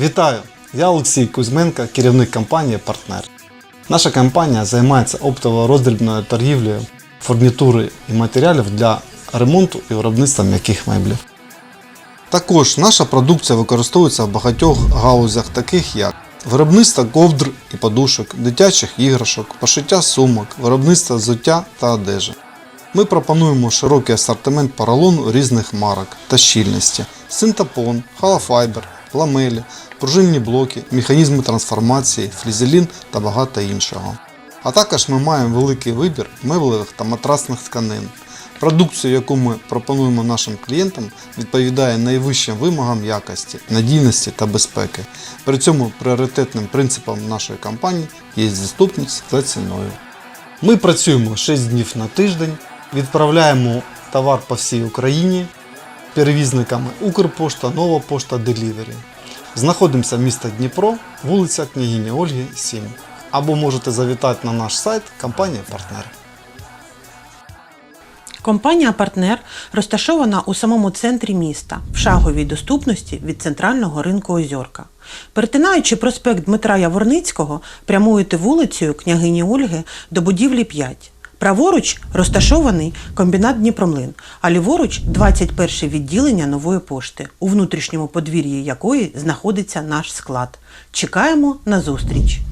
Вітаю! Я Олексій Кузьменко, керівник компанії Партнер. Наша компанія займається оптово-роздрібною торгівлею фурнітури і матеріалів для ремонту і виробництва м'яких меблів. Також наша продукція використовується в багатьох галузях, таких як виробництво ковдр і подушок, дитячих іграшок, пошиття сумок, виробництво взуття та одежі. Ми пропонуємо широкий асортимент поролону різних марок та щільності: синтепон, холофайбер, ламелі, пружинні блоки, механізми трансформації, флізелін та багато іншого. А також ми маємо великий вибір меблевих та матрасних тканин. Продукція, яку ми пропонуємо нашим клієнтам, відповідає найвищим вимогам якості, надійності та безпеки. При цьому пріоритетним принципом нашої компанії є доступність за ціною. Ми працюємо 6 днів на тиждень, відправляємо товар по всій Україні перевізниками Укрпошта, Нова Пошта, Делівері. Знаходимося в місті Дніпро, вулиця Княгині Ольги, 7. Або можете завітати на наш сайт компанії Партнер. Компанія Партнер розташована у самому центрі міста в шаговій доступності від центрального ринку Озьорка. Перетинаючи проспект Дмитра Яворницького, прямуєте вулицею княгині Ольги до будівлі 5. Праворуч розташований комбінат Дніпромлин, а ліворуч 21 відділення нової пошти, у внутрішньому подвір'ї якої знаходиться наш склад. Чекаємо на зустріч!